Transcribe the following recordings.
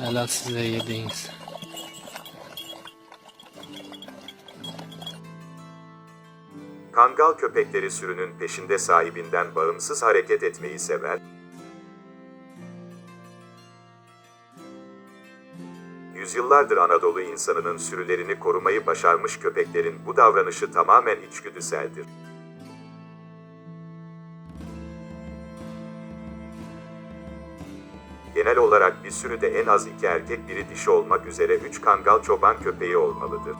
Helal size yediğiniz. Kangal köpekleri sürünün peşinde sahibinden bağımsız hareket etmeyi sever. Yüzyıllardır Anadolu insanının sürülerini korumayı başarmış köpeklerin bu davranışı tamamen içgüdüseldir. Genel olarak bir sürüde en az iki erkek biri dişi olmak üzere üç kangal çoban köpeği olmalıdır.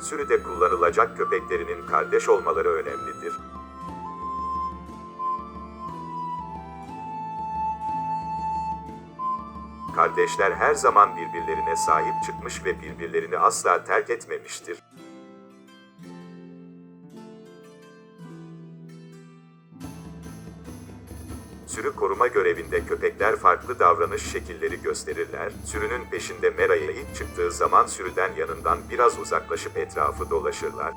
Sürüde kullanılacak köpeklerinin kardeş olmaları önemlidir. Kardeşler her zaman birbirlerine sahip çıkmış ve birbirlerini asla terk etmemiştir. Sürü koruma görevinde köpekler farklı davranış şekilleri gösterirler. Sürünün peşinde Mera'ya ilk çıktığı zaman sürüden yanından biraz uzaklaşıp etrafı dolaşırlar.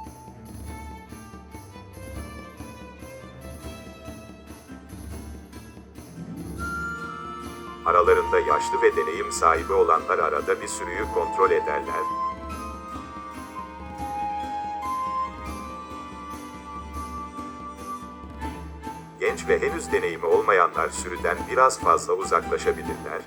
Aralarında yaşlı ve deneyim sahibi olanlar arada bir sürüyü kontrol ederler. Ve henüz deneyimi olmayanlar sürüden biraz fazla uzaklaşabilirler.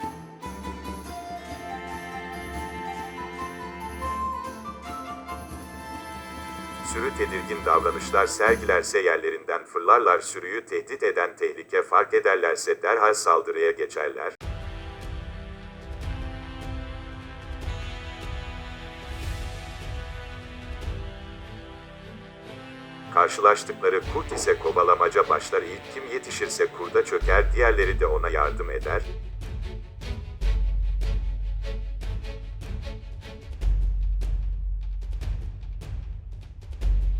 Sürü tedirgin davranışlar sergilerse yerlerinden fırlarlar sürüyü tehdit eden tehlike fark ederlerse derhal saldırıya geçerler. Karşılaştıkları kurt ise kovalamaca başlar ilk kim yetişirse kurda çöker diğerleri de ona yardım eder.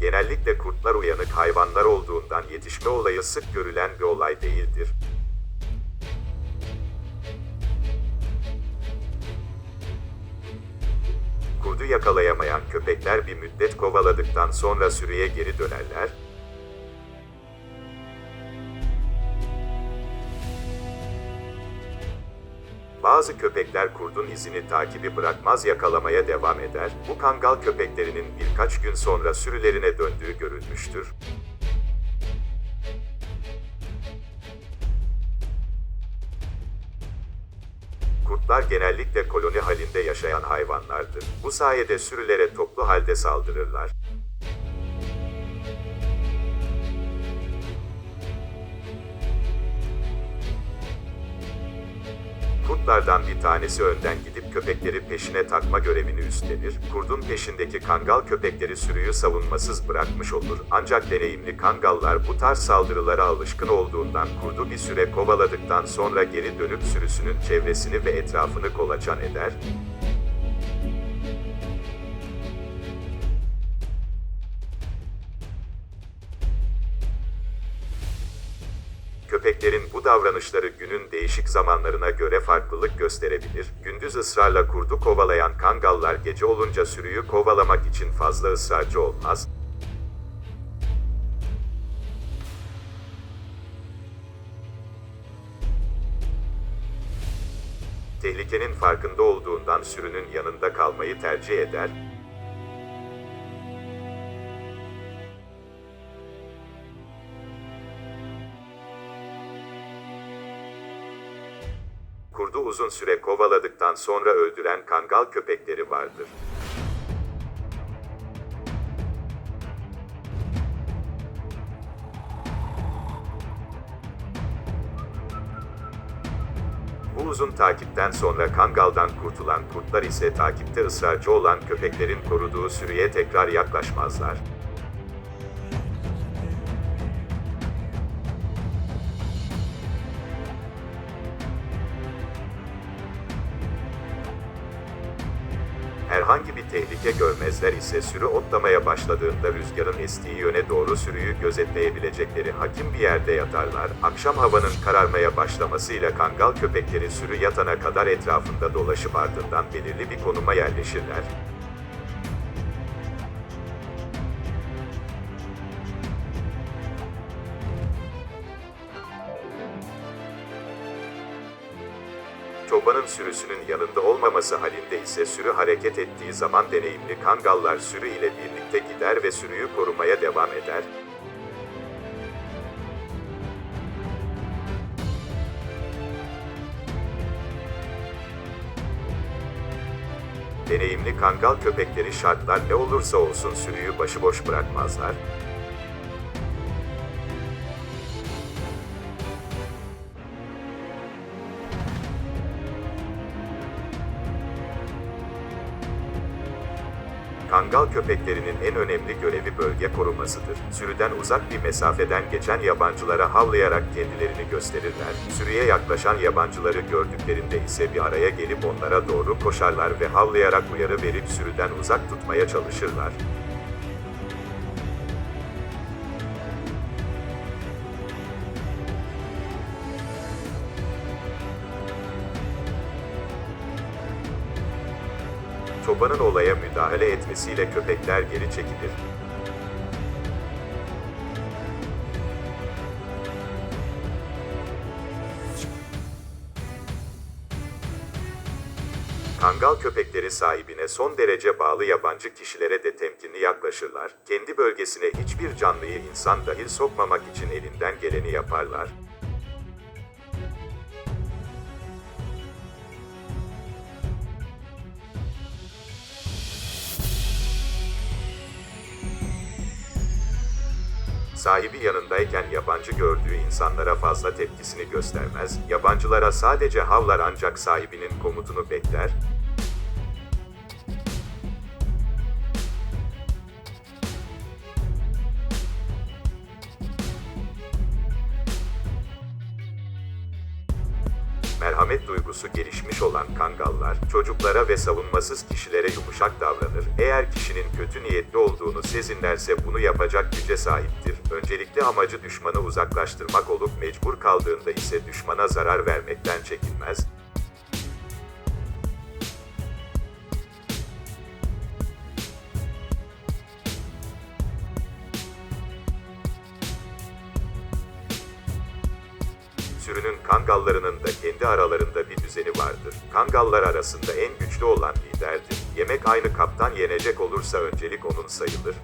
Genellikle kurtlar uyanık hayvanlar olduğundan yetişme olayı sık görülen bir olay değildir. Kurdu yakalayamayan köpekler bir müddet kovaladıktan sonra sürüye geri dönerler. Bazı köpekler kurdun izini takibi bırakmaz yakalamaya devam eder. Bu kangal köpeklerinin birkaç gün sonra sürülerine döndüğü görülmüştür. Kurtlar genellikle koloni halinde yaşayan hayvanlardır. Bu sayede sürülere toplu halde saldırırlar. Kurtlardan bir tanesi önden gidip köpekleri peşine takma görevini üstlenir. Kurdun peşindeki kangal köpekleri sürüyü savunmasız bırakmış olur. Ancak deneyimli kangallar bu tarz saldırılara alışkın olduğundan kurdu bir süre kovaladıktan sonra geri dönüp sürüsünün çevresini ve etrafını kolaçan eder. Köpeklerin bu davranışları günün değişik zamanlarına göre farklılık gösterebilir. Gündüz ısrarla kurdu kovalayan kangallar gece olunca sürüyü kovalamak için fazla ısrarcı olmaz. Tehlikenin farkında olduğundan sürünün yanında kalmayı tercih eder, Kurdu uzun süre kovaladıktan sonra öldüren kangal köpekleri vardır. Bu uzun takipten sonra kangaldan kurtulan kurtlar ise takipte ısrarcı olan köpeklerin koruduğu sürüye tekrar yaklaşmazlar. Herhangi bir tehlike görmezler ise sürü otlamaya başladığında rüzgarın estiği yöne doğru sürüyü gözetleyebilecekleri hakim bir yerde yatarlar. Akşam havanın kararmaya başlamasıyla kangal köpekleri sürü yatana kadar etrafında dolaşıp ardından belirli bir konuma yerleşirler. Çobanın sürüsünün yanında olmaması halinde ise sürü hareket ettiği zaman deneyimli kangallar sürü ile birlikte gider ve sürüyü korumaya devam eder. Deneyimli kangal köpekleri şartlar ne olursa olsun sürüyü başıboş bırakmazlar. Kangal köpeklerinin en önemli görevi bölge korumasıdır. Sürüden uzak bir mesafeden geçen yabancılara havlayarak kendilerini gösterirler. Sürüye yaklaşan yabancıları gördüklerinde ise bir araya gelip onlara doğru koşarlar ve havlayarak uyarı verip sürüden uzak tutmaya çalışırlar. Çobanın olaya müdahale etmesiyle köpekler geri çekilir. Kangal köpekleri sahibine son derece bağlı yabancı kişilere de temkinli yaklaşırlar. Kendi bölgesine hiçbir canlıyı insan dahil sokmamak için elinden geleni yaparlar. Sahibi yanındayken yabancı gördüğü insanlara fazla tepkisini göstermez, yabancılara sadece havlar ancak sahibinin komutunu bekler, merhamet duygusu gelişmiş olan kangallar, çocuklara ve savunmasız kişilere yumuşak davranır. Eğer kişinin kötü niyetli olduğunu sezinlerse bunu yapacak güce sahiptir. Öncelikli amacı düşmanı uzaklaştırmak olup mecbur kaldığında ise düşmana zarar vermekten çekinmez. Sürünün kangallarının da kendi aralarında bir düzeni vardır. Kangallar arasında en güçlü olan liderdir. Yemek aynı kaptan yenecek olursa öncelik onun sayılır.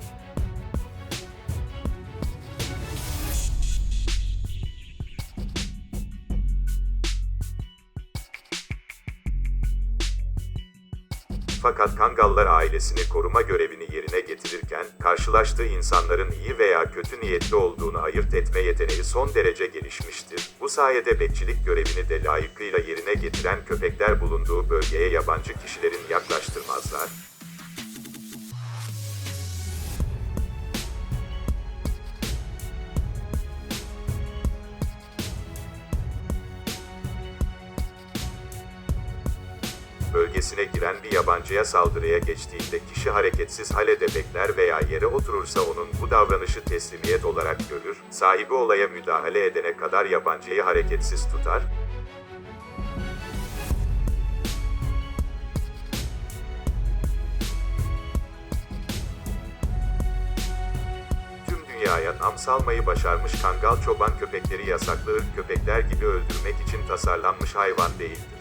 Fakat Kangallar ailesini koruma görevini yerine getirirken, karşılaştığı insanların iyi veya kötü niyetli olduğunu ayırt etme yeteneği son derece gelişmiştir. Bu sayede bekçilik görevini de layıkıyla yerine getiren köpekler bulunduğu bölgeye yabancı kişilerin yaklaştırmazlar. Bölgesine giren bir yabancıya saldırıya geçtiğinde kişi hareketsiz halede bekler veya yere oturursa onun bu davranışı teslimiyet olarak görür, sahibi olaya müdahale edene kadar yabancıyı hareketsiz tutar, dünyaya nam salmayı başarmış kangal çoban köpekleri yasaklı ırk köpekler gibi öldürmek için tasarlanmış hayvan değildir.